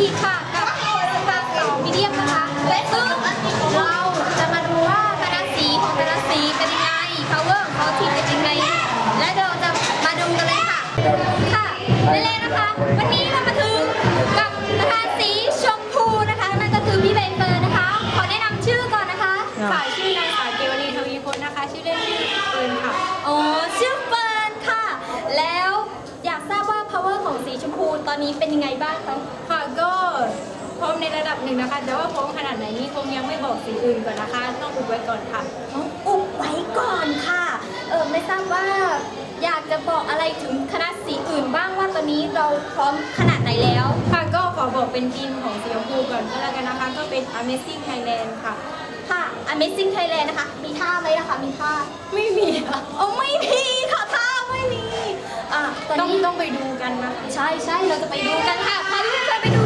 ดีค่ะกับสตาร์สองมีเดียมนะคะซึ่งเราจะมาดูว่าคณะสีของแต่ละสีเป็นยังไง power ของเขาทีมเป็นยังไง และเราจะมาดูกันเลยค่ะ ค่ะแรกๆนะคะ วันนี้เรามาถึงกับประธานสีชมพูนะคะ นั่นก็คือพี่ใบเฟิร์นนะคะ ขอแนะนำชื่อก่อนนะคะค่ะชื่อนางสาวเกวลีทวีพลนะคะ ชื่อเล่นชื่อเฟิร์นค่ะอ๋อชื่อเฟิร์นค่ะ แล้วอยากทราบว่า power ของสีชมพูตอนนี้เป็นยังไงบ้างคะค่ะ ก็พร้อมในระดับหนึ่งนะคะ แต่ว่าพร้อมขนาดไหนนี่คงยังไม่บอกสีอื่นก่อนนะคะ ต้องอุบไว้ก่อนค่ะอุบไว้ก่อนค่ะ เออไม่ทราบว่าอยากจะบอกอะไรถึงคณะสีอื่นบ้างว่าตอนนี้เราพร้อมขนาดไหนแล้ว ค่ะก็ขอบอกเป็นทีมของสีชมพูก่อนก็แล้วกันนะคะ ก็เป็น Amazing Thailand ค่ะ ค่ะ Amazing Thailand นะคะ มีท่าไหมนะคะ มีท่า ไม่มีค่ะโอ้ไม่ ตอนต้องนี้ต้องไปดูกันนะคะใช่ใช่เราจะไปดูกันค่ะพาเพื่อนๆไปดูเลย